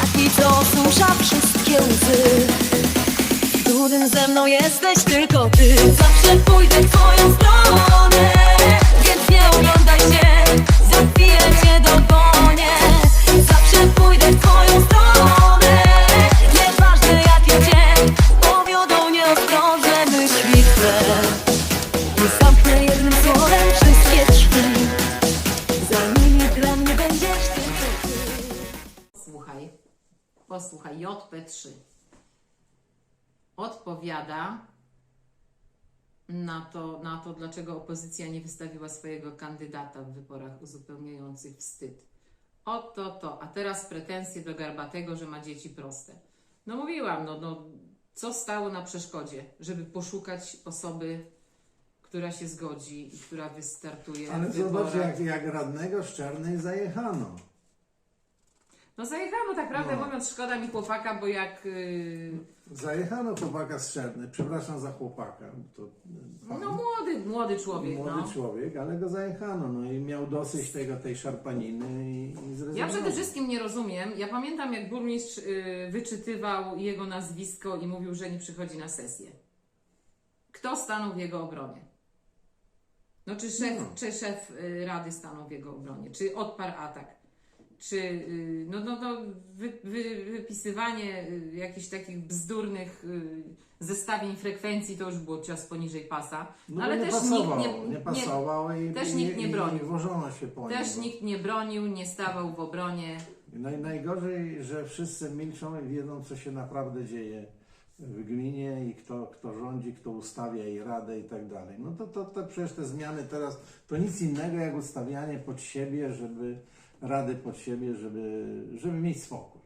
Taki, co osusza wszystkie łzy. Trudnym ze mną jesteś tylko ty. Zawsze pójdę w twoją stronę Więc nie oglądaj się posłuchaj, JP3 odpowiada na to, na to, dlaczego opozycja nie wystawiła swojego kandydata w wyborach uzupełniających wstyd. Oto to, a teraz pretensje do Garbatego, że ma dzieci proste. No mówiłam, no, no co stało na przeszkodzie, żeby poszukać osoby, która się zgodzi i która wystartuje Ale w zobacz, wyborach. jak, jak radnego z Czarnej zajechano. No zajechano, tak prawdę No. mówiąc, szkoda mi chłopaka, bo jak... Yy, Zajechano chłopaka z Czarnej. Przepraszam za chłopaka. To, y, pan, no młody, młody człowiek, młody no. człowiek, ale go zajechano. No i miał dosyć tego, tej szarpaniny i, i Ja zrezygnował. przede wszystkim nie rozumiem. Ja pamiętam, jak burmistrz y, wyczytywał jego nazwisko i mówił, że nie przychodzi na sesję. Kto stanął w jego obronie? No, czy szef, No. czy szef y, rady stanął w jego obronie? Czy odparł atak? Czy y, no, no, no, wy, wy, wypisywanie y, jakichś takich bzdurnych y, zestawień frekwencji to już było cios poniżej pasa. No, ale nie też pasował, nikt nie, nie, i, też i, nikt nie i, bronił. I się po też nikt nie bronił, nie stawał w obronie. Naj, najgorzej, że wszyscy milczą i wiedzą, co się naprawdę dzieje w gminie i kto, kto rządzi, kto ustawia i radę i tak dalej. No to, to, to przecież te zmiany teraz to nic innego jak ustawianie pod siebie, żeby rady pod siebie, żeby, żeby mieć spokój.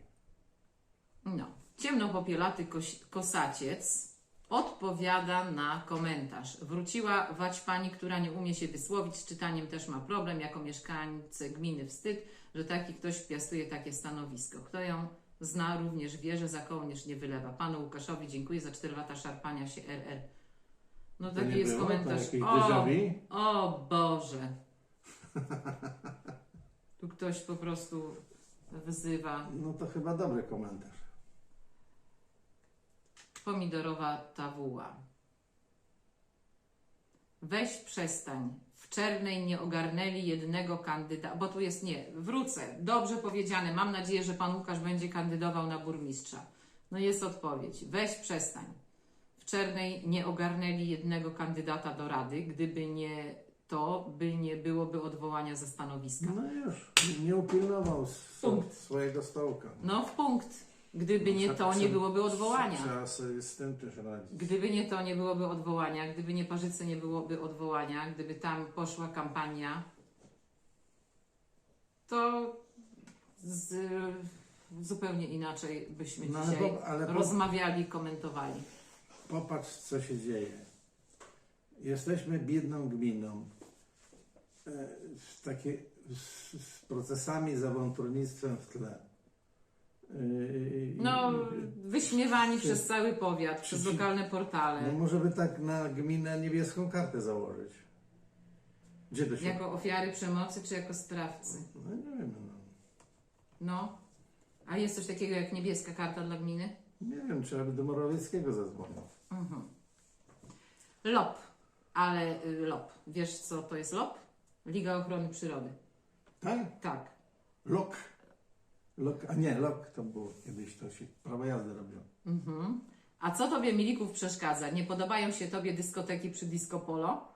No, ciemnopopielaty koś, kosaciec odpowiada na komentarz. Wróciła wać pani, która nie umie się wysłowić, z czytaniem też ma problem, jako mieszkańcy gminy wstyd, że taki ktoś piastuje takie stanowisko. Kto ją zna, również wie, że za kołnierz nie wylewa. Panu Łukaszowi dziękuję za 4 lata szarpania się RR. No taki jest było? Komentarz. O, o Boże. Tu ktoś po prostu wzywa No to chyba dobry komentarz. Pomidorowa tawuła. Weź przestań. W Czernej nie ogarnęli jednego kandydata, bo tu jest nie, wrócę. Dobrze powiedziane. Mam nadzieję, że pan Łukasz będzie kandydował na burmistrza. No jest odpowiedź. Weź przestań. W Czernej nie ogarnęli jednego kandydata do rady. Gdyby nie to, by nie byłoby odwołania ze stanowiska. No już, nie upilnował Punkt. swojego stołka. No w punkt. Gdyby nie to, nie byłoby odwołania. Trzeba sobie z tym też radzić. Gdyby nie to, nie byłoby odwołania, gdyby nie Parzyce, nie byłoby odwołania, gdyby tam poszła kampania, to z, zupełnie inaczej byśmy No, ale dzisiaj po- ale po- rozmawiali, komentowali. Popatrz, co się dzieje. Jesteśmy biedną gminą. E, takie, z, z procesami z awanturnictwem w tle. E, No, wyśmiewani Czy- przez cały powiat, przez czy- lokalne portale, no może by tak na gminę niebieską kartę założyć. Gdzie to się... jako ofiary przemocy czy jako sprawcy. No nie wiem, no. No, a jest coś takiego jak niebieska karta dla gminy? Nie wiem, trzeba by do Morawieckiego zadzwonić. LOP, ale y, LOP. Wiesz co to jest LOP? Liga Ochrony Przyrody. Tak? Tak. Lok. Lok, a nie, lok to było kiedyś, to się prawo jazdy robiło. Mhm. A co tobie, Milików, przeszkadza? Nie podobają się tobie dyskoteki przy Disco Polo?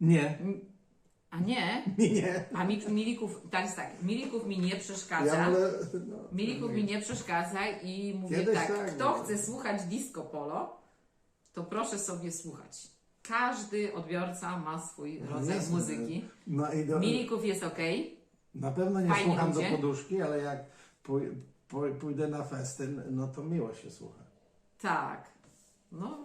Nie, A nie? mi nie. A mi, Milików, tak jest tak, Milików mi nie przeszkadza. Ja wolę, no, Milików mi nie przeszkadza i mówię Kiedyś tak, tak, kto no. chce słuchać Disco Polo, to proszę sobie słuchać. Każdy odbiorca ma swój rodzaj jasne. muzyki. No i do, Milików jest ok. na pewno nie Fajni słucham ludzie. do poduszki, ale jak pój, pój, pójdę na festyn, no to miło się słucha. Tak. No.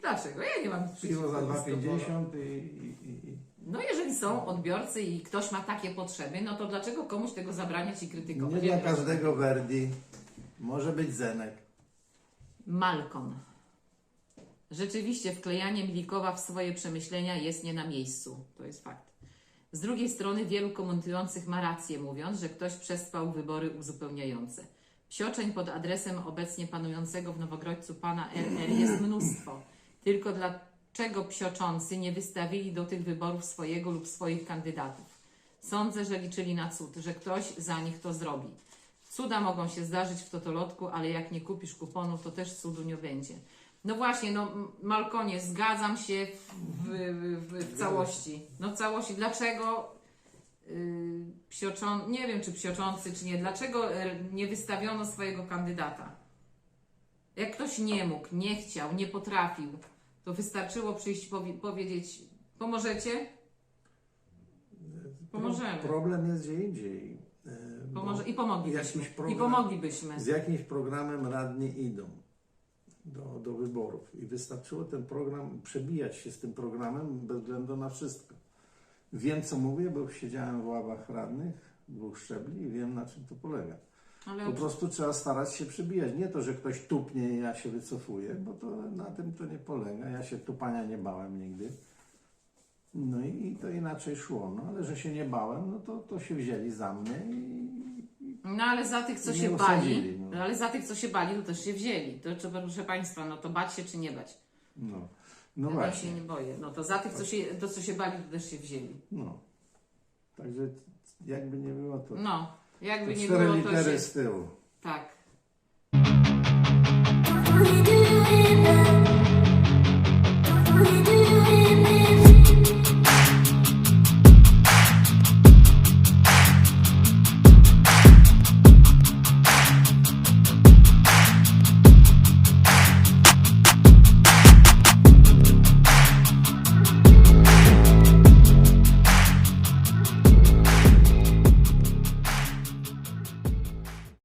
Dlaczego? Ja nie mam Piwo za przeciwko Disco Polo. 2,50 i, i, i, i No jeżeli są odbiorcy i ktoś ma takie potrzeby, no to dlaczego komuś tego zabraniać i krytykować? nie Ja dla każdego Verdi. Może być Zenek. Malkon. Rzeczywiście wklejanie Milikowa w swoje przemyślenia jest nie na miejscu. To jest fakt. Z drugiej strony wielu komentujących ma rację mówiąc, że ktoś przespał wybory uzupełniające. Psioczeń pod adresem obecnie panującego w Nowogrodźcu pana RR jest mnóstwo. Tylko dlaczego psioczący nie wystawili do tych wyborów swojego lub swoich kandydatów? Sądzę, że liczyli na cud, że ktoś za nich to zrobi. Cuda mogą się zdarzyć w totolotku, ale jak nie kupisz kuponu, to też cudu nie będzie. No właśnie, no Malkonie, zgadzam się w, w, w, w całości. No w całości. Dlaczego yy, nie wiem czy psioczący, czy nie, dlaczego e, nie wystawiono swojego kandydata? Jak ktoś nie mógł, nie chciał, nie potrafił, to wystarczyło przyjść powie, powiedzieć, pomożecie? Pomożemy. Problem jest gdzie indziej. e, Pomoże, I pomoglibyśmy. jakiś I program- pomoglibyśmy. Z jakimś programem radni idą do, do wyborów i wystarczyło ten program, przebijać się z tym programem bez względu na wszystko. Wiem co mówię, bo siedziałem w ławach radnych dwóch szczebli i wiem na czym to polega. Ale Po prostu trzeba starać się przebijać. Nie to, że ktoś tupnie i ja się wycofuję, bo to na tym to nie polega. Ja się tupania nie bałem nigdy. No i, i to inaczej szło. No ale że się nie bałem, no to, to się wzięli za mnie i No ale za tych, co Nie się osadzili, bali, no. ale za tych, co się bali, to też się wzięli. To trzeba, proszę Państwa, no to bać się czy nie bać? no. No ja właśnie. się nie boję. No to za tych, co się, to, co się bali, to też się wzięli. No. Także jakby nie było to. No, jakby to nie cztery było, to litery się... z tyłu. Tak. We do it now. We do it now.